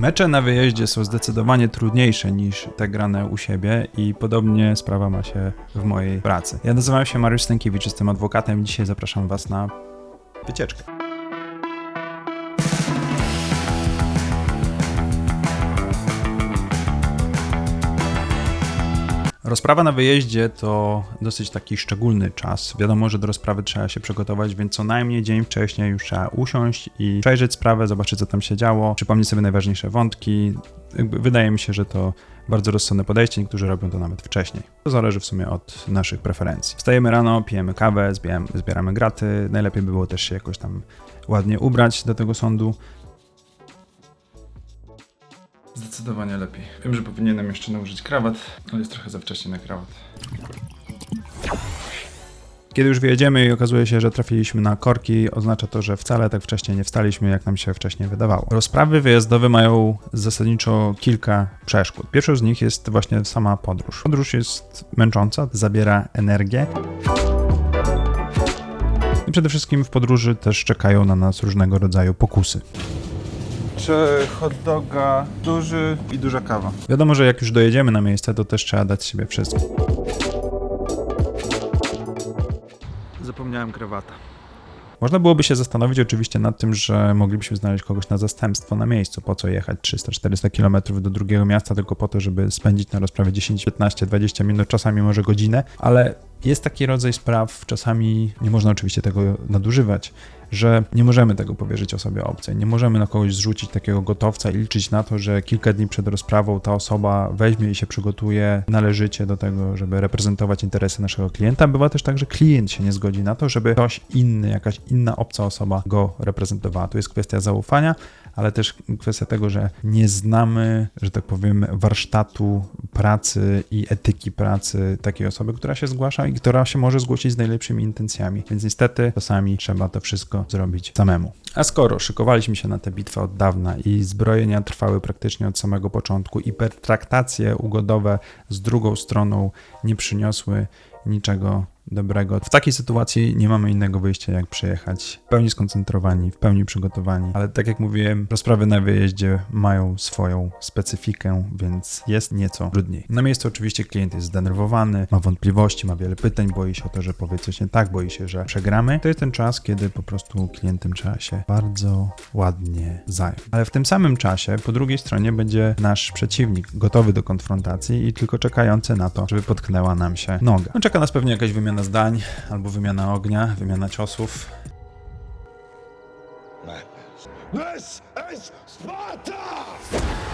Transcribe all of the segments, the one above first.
Mecze na wyjeździe są zdecydowanie trudniejsze niż te grane u siebie i podobnie sprawa ma się w mojej pracy. Ja nazywam się Mariusz Stankiewicz, jestem adwokatem i dzisiaj zapraszam Was na wycieczkę. Rozprawa na wyjeździe to dosyć taki szczególny czas. Wiadomo, że do rozprawy trzeba się przygotować, więc co najmniej dzień wcześniej już trzeba usiąść i przejrzeć sprawę, zobaczyć co tam się działo, przypomnieć sobie najważniejsze wątki. Wydaje mi się, że to bardzo rozsądne podejście, niektórzy robią to nawet wcześniej. To zależy w sumie od naszych preferencji. Wstajemy rano, pijemy kawę, zbieramy graty, najlepiej by było też się jakoś tam ładnie ubrać do tego sądu. Zdecydowanie lepiej. Wiem, że powinienem jeszcze nałożyć krawat, ale jest trochę za wcześnie na krawat. Kiedy już wyjedziemy i okazuje się, że trafiliśmy na korki, oznacza to, że wcale tak wcześnie nie wstaliśmy, jak nam się wcześniej wydawało. Rozprawy wyjazdowe mają zasadniczo kilka przeszkód. Pierwszą z nich jest właśnie sama podróż. Podróż jest męcząca, zabiera energię. I przede wszystkim w podróży też czekają na nas różnego rodzaju pokusy czy hot doga duży i duża kawa. Wiadomo, że jak już dojedziemy na miejsce, to też trzeba dać siebie wszystko. Zapomniałem krawata. Można byłoby się zastanowić oczywiście nad tym, że moglibyśmy znaleźć kogoś na zastępstwo na miejscu. Po co jechać 300-400 km do drugiego miasta tylko po to, żeby spędzić na rozprawie 10, 15, 20 minut, czasami może godzinę, ale jest taki rodzaj spraw, czasami nie można oczywiście tego nadużywać, że nie możemy tego powierzyć osobie obcej. Nie możemy na kogoś zrzucić takiego gotowca i liczyć na to, że kilka dni przed rozprawą ta osoba weźmie i się przygotuje należycie do tego, żeby reprezentować interesy naszego klienta. Bywa też tak, że klient się nie zgodzi na to, żeby ktoś inny, jakaś inna obca osoba go reprezentowała. Tu jest kwestia zaufania, ale też kwestia tego, że nie znamy, że tak powiem, warsztatu pracy i etyki pracy takiej osoby, która się zgłasza i która się może zgłosić z najlepszymi intencjami. Więc niestety czasami trzeba to wszystko zrobić samemu. A skoro szykowaliśmy się na tę bitwę od dawna i zbrojenia trwały praktycznie od samego początku i pertraktacje ugodowe z drugą stroną nie przyniosły niczego dobrego. W takiej sytuacji nie mamy innego wyjścia, jak przyjechać w pełni skoncentrowani, w pełni przygotowani, ale tak jak mówiłem, rozprawy na wyjeździe mają swoją specyfikę, więc jest nieco trudniej. Na miejscu oczywiście klient jest zdenerwowany, ma wątpliwości, ma wiele pytań, boi się o to, że powie coś nie tak, boi się, że przegramy. To jest ten czas, kiedy po prostu klientem trzeba się bardzo ładnie zająć. Ale w tym samym czasie po drugiej stronie będzie nasz przeciwnik, gotowy do konfrontacji i tylko czekający na to, żeby potknęła nam się noga. No, czeka nas pewnie jakaś wymiana wymiana zdań, albo wymiana ognia, wymiana ciosów. This is Sparta!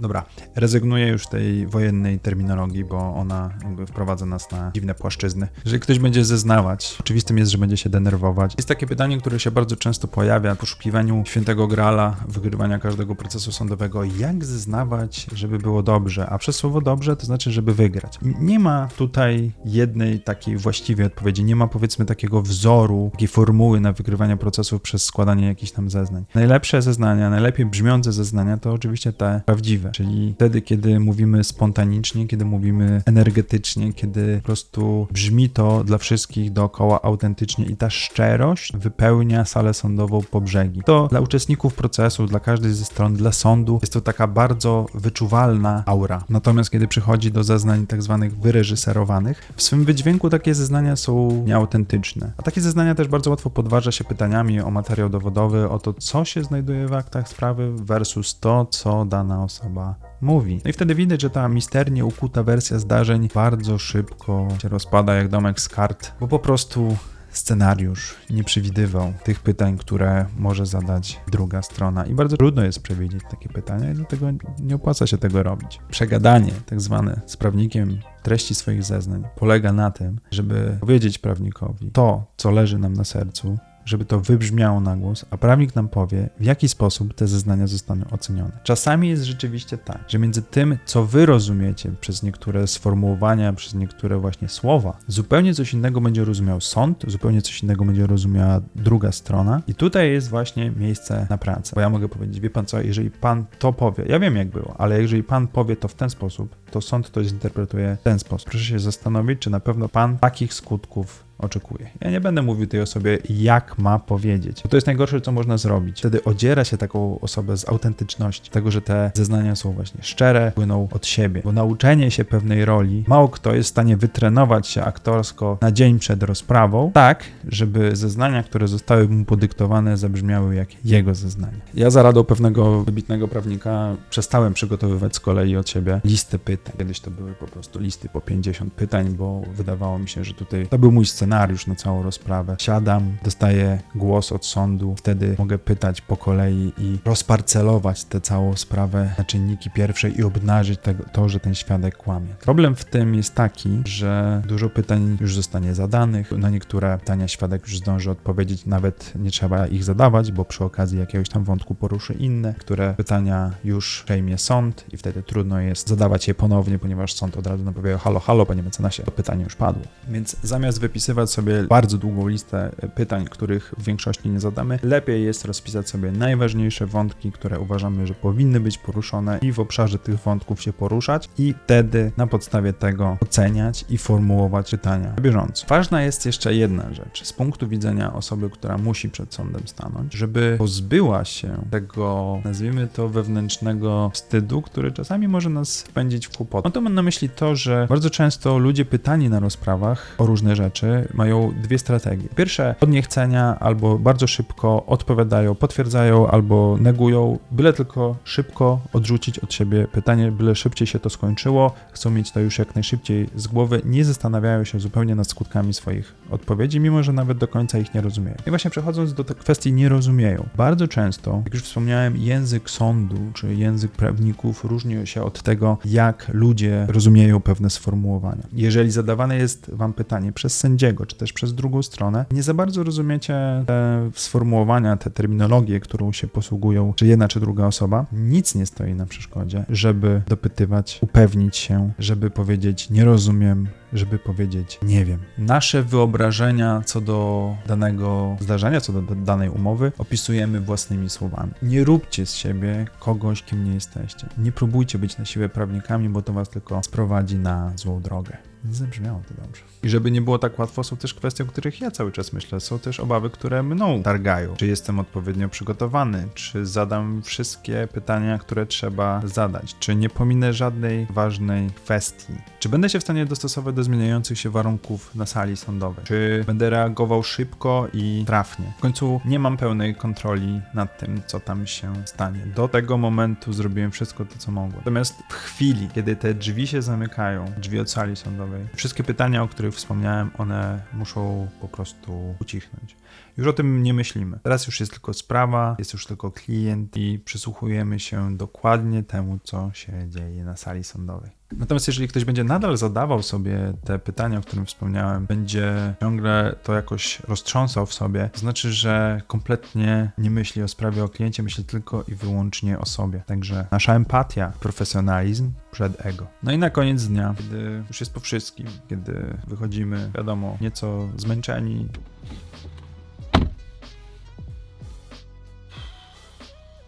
Dobra, rezygnuję już tej wojennej terminologii, bo ona jakby wprowadza nas na dziwne płaszczyzny. Jeżeli ktoś będzie zeznawać, oczywistym jest, że będzie się denerwować. Jest takie pytanie, które się bardzo często pojawia w poszukiwaniu świętego grala, wygrywania każdego procesu sądowego. Jak zeznawać, żeby było dobrze? A przez słowo dobrze to znaczy, żeby wygrać. Nie ma tutaj jednej takiej właściwej odpowiedzi. Nie ma powiedzmy takiego wzoru, takiej formuły na wygrywanie procesów przez składanie jakichś tam zeznań. Najlepsze zeznania, najlepiej brzmiące zeznania to oczywiście te prawdziwe czyli wtedy, kiedy mówimy spontanicznie, kiedy mówimy energetycznie, kiedy po prostu brzmi to dla wszystkich dookoła autentycznie i ta szczerość wypełnia salę sądową po brzegi. To dla uczestników procesu, dla każdej ze stron, dla sądu jest to taka bardzo wyczuwalna aura. Natomiast kiedy przychodzi do zeznań tak zwanych wyreżyserowanych, w swym wydźwięku takie zeznania są nieautentyczne. A takie zeznania też bardzo łatwo podważa się pytaniami o materiał dowodowy, o to, co się znajduje w aktach sprawy versus to, co dana osoba mówi. No i wtedy widać, że ta misternie ukuta wersja zdarzeń bardzo szybko się rozpada jak domek z kart, bo po prostu scenariusz nie przewidywał tych pytań, które może zadać druga strona. I bardzo trudno jest przewidzieć takie pytania, i dlatego nie opłaca się tego robić. Przegadanie, tak zwane z prawnikiem treści swoich zeznań, polega na tym, żeby powiedzieć prawnikowi to, co leży nam na sercu, żeby to wybrzmiało na głos, a prawnik nam powie, w jaki sposób te zeznania zostaną ocenione. Czasami jest rzeczywiście tak, że między tym, co wy rozumiecie przez niektóre sformułowania, przez niektóre właśnie słowa, zupełnie coś innego będzie rozumiał sąd, zupełnie coś innego będzie rozumiała druga strona. I tutaj jest właśnie miejsce na pracę. Bo ja mogę powiedzieć, wie pan co, jeżeli pan to powie, ja wiem jak było, ale jeżeli pan powie to w ten sposób, to sąd to zinterpretuje w ten sposób. Proszę się zastanowić, czy na pewno pan takich skutków oczekuje. Ja nie będę mówił tej osobie, jak ma powiedzieć. Bo to jest najgorsze, co można zrobić. Wtedy odziera się taką osobę z autentyczności, tego, że te zeznania są właśnie szczere, płyną od siebie. Bo nauczenie się pewnej roli, mało kto jest w stanie wytrenować się aktorsko na dzień przed rozprawą, tak, żeby zeznania, które zostały mu podyktowane, zabrzmiały jak jego zeznania. Ja za radą pewnego wybitnego prawnika przestałem przygotowywać z kolei od siebie listy pytań. Kiedyś to były po prostu listy po 50 pytań, bo wydawało mi się, że tutaj to był mój scenariusz na całą rozprawę. Siadam, dostaję głos od sądu, wtedy mogę pytać po kolei i rozparcelować tę całą sprawę na czynniki pierwsze i obnażyć tego, to, że ten świadek kłamie. Problem w tym jest taki, że dużo pytań już zostanie zadanych. Na niektóre pytania świadek już zdąży odpowiedzieć, nawet nie trzeba ich zadawać, bo przy okazji jakiegoś tam wątku poruszy inne, które pytania już przejmie sąd i wtedy trudno jest zadawać je ponownie, ponieważ sąd od razu napowie halo, halo, panie mecenasie, to pytanie już padło. Więc zamiast wypisywać sobie bardzo długą listę pytań, których w większości nie zadamy, lepiej jest rozpisać sobie najważniejsze wątki, które uważamy, że powinny być poruszone i w obszarze tych wątków się poruszać i wtedy na podstawie tego oceniać i formułować pytania bieżąco. Ważna jest jeszcze jedna rzecz z punktu widzenia osoby, która musi przed sądem stanąć, żeby pozbyła się tego, nazwijmy to wewnętrznego wstydu, który czasami może nas wpędzić w kłopot. No to mam na myśli to, że bardzo często ludzie pytani na rozprawach o różne rzeczy mają dwie strategie. Pierwsze od niechcenia albo bardzo szybko odpowiadają, potwierdzają albo negują, byle tylko szybko odrzucić od siebie pytanie, byle szybciej się to skończyło, chcą mieć to już jak najszybciej z głowy, nie zastanawiają się zupełnie nad skutkami swoich odpowiedzi, mimo że nawet do końca ich nie rozumieją. I właśnie przechodząc do kwestii nie rozumieją. Bardzo często, jak już wspomniałem, język sądu czy język prawników różni się od tego, jak ludzie rozumieją pewne sformułowania. Jeżeli zadawane jest wam pytanie przez sędziego, czy też przez drugą stronę, nie za bardzo rozumiecie te sformułowania, te terminologie, którą się posługują, czy jedna, czy druga osoba, nic nie stoi na przeszkodzie, żeby dopytywać, upewnić się, żeby powiedzieć nie rozumiem, żeby powiedzieć nie wiem. Nasze wyobrażenia co do danego zdarzenia, co do danej umowy opisujemy własnymi słowami. Nie róbcie z siebie kogoś, kim nie jesteście. Nie próbujcie być na siłę prawnikami, bo to was tylko sprowadzi na złą drogę. Nie zabrzmiało to dobrze. I żeby nie było tak łatwo, są też kwestie, o których ja cały czas myślę. Są też obawy, które mną targają. Czy jestem odpowiednio przygotowany? Czy zadam wszystkie pytania, które trzeba zadać? Czy nie pominę żadnej ważnej kwestii? Czy będę się w stanie dostosować do zmieniających się warunków na sali sądowej? Czy będę reagował szybko i trafnie? W końcu nie mam pełnej kontroli nad tym, co tam się stanie. Do tego momentu zrobiłem wszystko to, co mogłem. Natomiast w chwili, kiedy te drzwi się zamykają, drzwi od sali sądowej, wszystkie pytania, o których wspomniałem, one muszą po prostu ucichnąć. Już o tym nie myślimy. Teraz już jest tylko sprawa, jest już tylko klient i przysłuchujemy się dokładnie temu, co się dzieje na sali sądowej. Natomiast jeżeli ktoś będzie nadal zadawał sobie te pytania, o którym wspomniałem, będzie ciągle to jakoś roztrząsał w sobie, to znaczy, że kompletnie nie myśli o sprawie, o kliencie, myśli tylko i wyłącznie o sobie. Także nasza empatia, profesjonalizm przed ego. No i na koniec dnia, kiedy już jest po wszystkim, kiedy wychodzimy, wiadomo, nieco zmęczeni,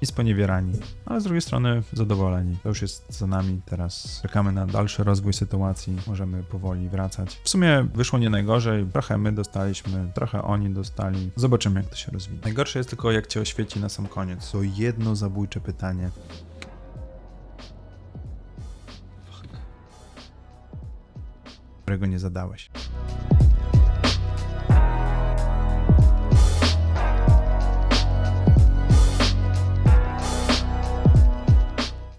i sponiewierani, ale z drugiej strony zadowoleni. To już jest za nami, teraz czekamy na dalszy rozwój sytuacji, możemy powoli wracać. W sumie wyszło nie najgorzej, trochę my dostaliśmy, trochę oni dostali. Zobaczymy jak to się rozwinie. Najgorsze jest tylko jak cię oświeci na sam koniec. To jedno zabójcze pytanie. którego nie zadałeś.